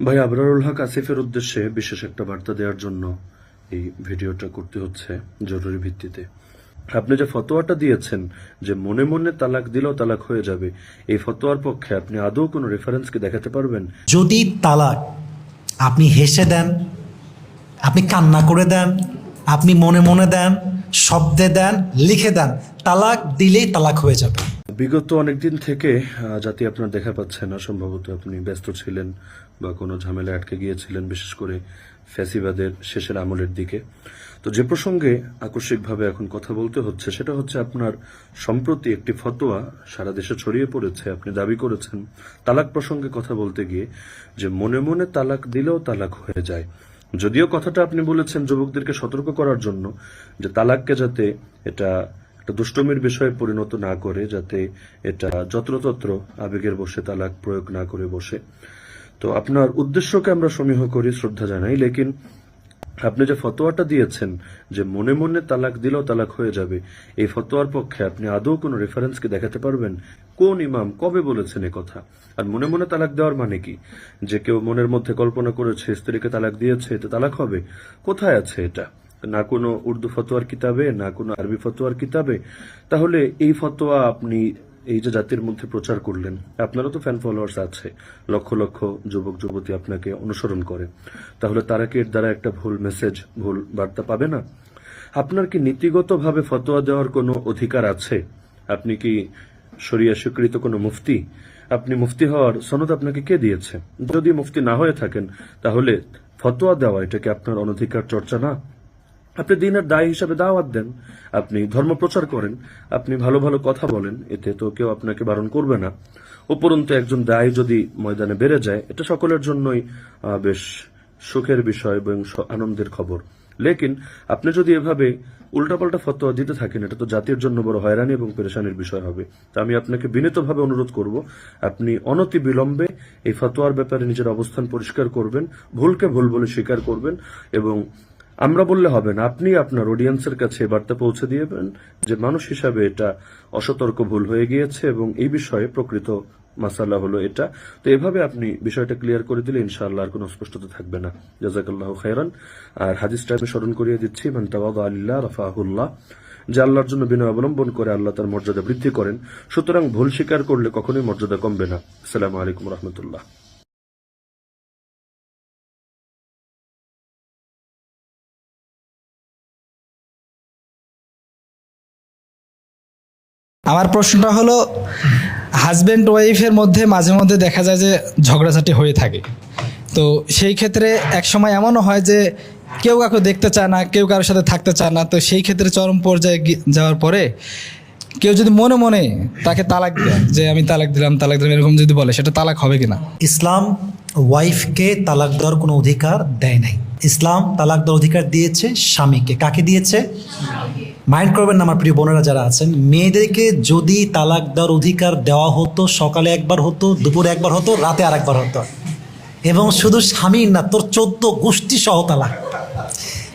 ভাই আবরারুল হক আসিফের উদ্দেশ্যে বিশেষ একটা বার্তা দেওয়ার জন্য এই ভিডিওটা করতে হচ্ছে জরুরি ভিত্তিতে। আপনি যে ফতোয়াটা দিয়েছেন যে মনে মনে তালাক দিলেও তালাক হয়ে যাবে এই ফতোয়ার পক্ষে আপনি আদৌ কোনো রেফারেন্সকে দেখাতে পারবেন? যদি তালাক আপনি হেসে দেন আপনি কান্না করে দেন আপনি মনে মনে দেন শব্দে দেন লিখে দেন তালাক দিলেই তালাক হয়ে যাবে। বিগত অনেকদিন থেকে যাতে আপনার দেখা পাচ্ছে না সম্ভবত আপনি ব্যস্ত ছিলেন বা কোনো ঝামেলা আটকে গিয়েছিলেন, বিশেষ করে ফ্যাসিবাদের শেষের আমলের দিকে। তো যে প্রসঙ্গে আকস্মিকভাবে এখন কথা বলতে হচ্ছে, সেটা হচ্ছে আপনার সম্প্রতি একটি ফতোয়া সারা দেশে ছড়িয়ে পড়েছে, আপনি দাবি করেছেন তালাক প্রসঙ্গে কথা বলতে গিয়ে, যে মনে মনে তালাক দিলেও তালাক হয়ে যায়। যদিও কথাটা আপনি বলেছেন যুবকদেরকে সতর্ক করার জন্য, যে তালাককে যাতে এটা একটা দুষ্টমির বিষয়ে পরিণত না করে, যাতে এটা যত্রতত্র আবেগের বসে তালাক প্রয়োগ না করে বসে। তো আপনার উদ্দেশ্যকে আমরা সমীহ করি, শ্রদ্ধা জানাই, লেকিন আপনি যে ফতোয়াটা দিয়েছেন, যে মনে মনে তালাক দিলেও তালাক হয়ে যাবে, এই ফতোয়ার পক্ষে আপনি আদৌ কোনো রেফারেন্সকে দেখাতে পারবেন? কোন ইমাম কবে বলেছেন এ কথা? আর মনে মনে তালাক দেওয়ার মানে কি? যে কেউ মনের মধ্যে কল্পনা করেছে, স্ত্রীকে তালাক দিয়েছে, এতে তালাক হবে? কোথায় আছে এটা? না কোনো উর্দু ফতোয়ার কিতাবে, না কোনো আরবি ফতোয়ার কিতাবে? তাহলে এই ফতোয়া আপনি এই যে জাতির মধ্যে প্রচার করলেন, আপনারও তো ফ্যান ফলোয়ার্স আছে। লক্ষ লক্ষ যুবক, যুবতী আপনাকে অনুসরণ করে। তাহলে তারা কি এর দ্বারা একটা ভুল মেসেজ ভুল বার্তা পাবে না? আপনার কি নীতিগতভাবে ফতোয়া দেওয়ার কোনো অধিকার আছে? আপনি কি শরিয়া স্বীকৃত কোনো মুফতি? আপনি মুফতি হওয়ার সনদ আপনাকে কে দিয়েছে? যদি মুফতি না হয়ে থাকেন, তাহলে ফতোয়া দেওয়া, এটা কি আপনার অনধিকার চর্চা না? আপনি দিনের দায় হিসাবে দাওয়াত দেন, আপনি ধর্ম প্রচার করেন, আপনি ভালো ভালো কথা বলেন, এতে তো কেউ আপনাকে বারণ করবে না। উপরন্তু একজন দায় যদি ময়দানে বেড়ে যায়, এটা সকলের জন্যই বেশ সুখের বিষয় এবং আনন্দের খবর। লেকিন আপনি যদি এভাবে উল্টাপাল্টা ফতোয়া দিতে থাকেন, এটা তো জাতির জন্য বড় হয়রানি এবং পেরেশানির বিষয় হবে। তা আমি আপনাকে বিনীতভাবে অনুরোধ করব, আপনি অনতি বিলম্বে এই ফতোয়ার ব্যাপারে নিজের অবস্থান পরিষ্কার করবেন, ভুলকে ভুল বলে স্বীকার করবেন এবং আমরা বললে হবে না, আপনি আপনার অডিয়েন্সের কাছে বার্তা পৌঁছে দিয়েবেন যে মানুষ হিসাবে এটা অসতর্ক ভুল হয়ে গিয়েছে এবং এই বিষয়ে প্রকৃত মাসালা হলো এটা। তো এভাবে আপনি বিষয়টা ক্লিয়ার করে দিলে ইনশাআল্লাহ আর কোনো স্পষ্টতা থাকবে না। জাজাকাল্লাহ খাইরান আর হাদিসটা আমি স্মরণ করিয়ে দিচ্ছি, মান তাওয়াদা আলিল্লাহ রাফাহুল্লাহ। যে আল্লাহর জন্য বিনয় অবলম্বন করে আল্লাহ তার মর্যাদা বৃদ্ধি করেন, সুতরাং ভুল স্বীকার করলে কখনোই মর্যাদা কমবে না। আসসালামু আলাইকুম রহমতুল্লাহ। আমার প্রশ্নটা হলো হাজব্যান্ড ওয়াইফের মধ্যে মাঝে মধ্যে দেখা যায় যে ঝগড়াঝাটি হয়ে থাকে। তো সেই ক্ষেত্রে এক সময় এমনও হয় যে কেউ কাউকে দেখতে চায় না, কেউ কারোর সাথে থাকতে চায় না, তো সেই ক্ষেত্রে চরম পর্যায়ে যাওয়ার পরে কেউ যদি মনে মনে তাকে তালাক দেয়, যে আমি তালাক দিলাম তালাক দিলাম, এরকম যদি বলে, সেটা তালাক হবে কিনা? ইসলাম ওয়াইফকে তালাক দেওয়ার কোনো অধিকার দেয় নাই। ইসলাম তালাক দেওয়ার অধিকার দিয়েছে স্বামীকে। কাকে দিয়েছে? মাইন্ড করবেন না আমার প্রিয় বোনেরা যারা আছেন। মেয়েদেরকে যদি তালাক দেওয়ার অধিকার দেওয়া হতো সকালে একবার হতো দুপুরে একবার হতো রাতে আর একবার হতো। এবং শুধু স্বামীর না তোর চোদ্দ গোষ্ঠী সহ তালাক।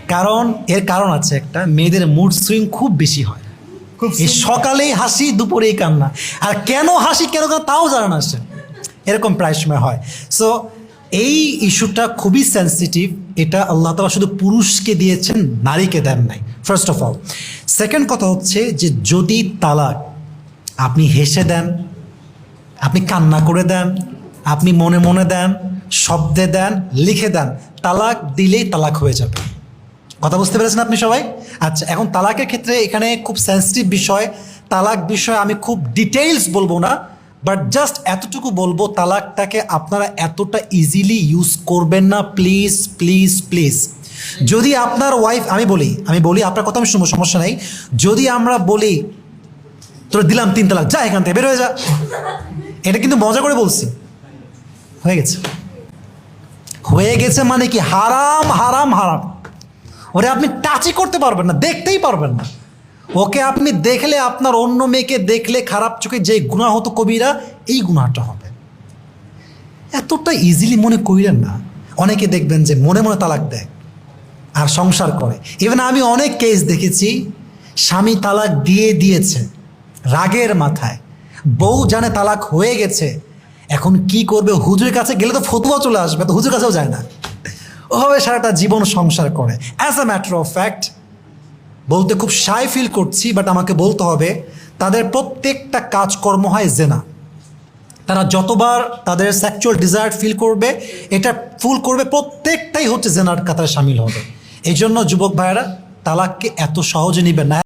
কারণ এর কারণ আছে একটা মেয়েদের মুড সুইং খুব বেশি হয়। এই সকালেই হাসি দুপুরেই কান্না। আর কেন হাসি কেন কান্না তাও জানে না সে। এরকম প্রায় সময় হয়। সো এই ইস্যুটা খুবই সেন্সিটিভ এটা আল্লাহ তালা শুধু পুরুষকে দিয়েছেন নারীকে দেন নাই। ফার্স্ট অফ অল সেকেন্ড কথা হচ্ছে যে যদি তালাক আপনি হেসে দেন, আপনি কান্না করে দেন, আপনি মনে মনে দেন, শব্দে দেন, লিখে দেন, তালাক দিলেই তালাক হয়ে যাবে। কথা বুঝতে পেরেছেন আপনি সবাই? আচ্ছা এখন তালাকের ক্ষেত্রে এখানে খুব সেন্সিটিভ বিষয়। তালাক বিষয়ে আমি খুব ডিটেইলস বলব না বাট জাস্ট এতটুকু বলব, তালাকটাকে আপনারা এতটা ইজিলি ইউজ করবেন না। প্লিজ প্লিজ প্লিজ যদি আপনার ওয়াইফ আমি বলি আমি বলি, আপনার কথা আমি শুনব, সমস্যা নাই। যদি আমরা বলি, তোর দিলাম তিন তালাক, যা এখান থেকে বের হয়ে যা। এটা কিন্তু মজা করে বলছি। হয়ে গেছে। হয়ে গেছে মানে কি? হারাম হারাম হারাম। ওরে আপনি টাচই করতে পারবেন না, দেখতেই পারবেন না। ওকে আপনি দেখলে, আপনার অন্য মেয়েকে দেখলে খারাপ চোখে যে গুণা হতো কবিরা, এই গুণাটা হবে। এতটা ইজিলি মনে করিলেন না। অনেকে দেখবেন যে মনে মনে তালাক দেয়। আর সংসার করে। ইভেন আমি অনেক কেস দেখেছি, স্বামী তালাক দিয়ে দিয়েছে, রাগের মাথায়। বউ জানে তালাক হয়ে গেছে, এখন কি করবে? হুজুরের কাছে গেলে তো ফতুয়া চলে আসবে, তো হুজুর কাছেও যায় না। ওভাবে সারাটা জীবন সংসার করে। As a matter of fact বলতে খুব সাই ফিল করছি বাট আমাকে বলতে হবে, তাদের প্রত্যেকটা কাজকর্ম হয় জেনা তারা যতবার তাদের সেক্সুয়াল ডিজায়ার ফিল করবে, এটা ফুল করবে, প্রত্যেকটাই হচ্ছে জেনার কাতারে সামিল হবে। এই জন্য যুবক ভাইয়েরা তালাককে এত সহজে নিবে না।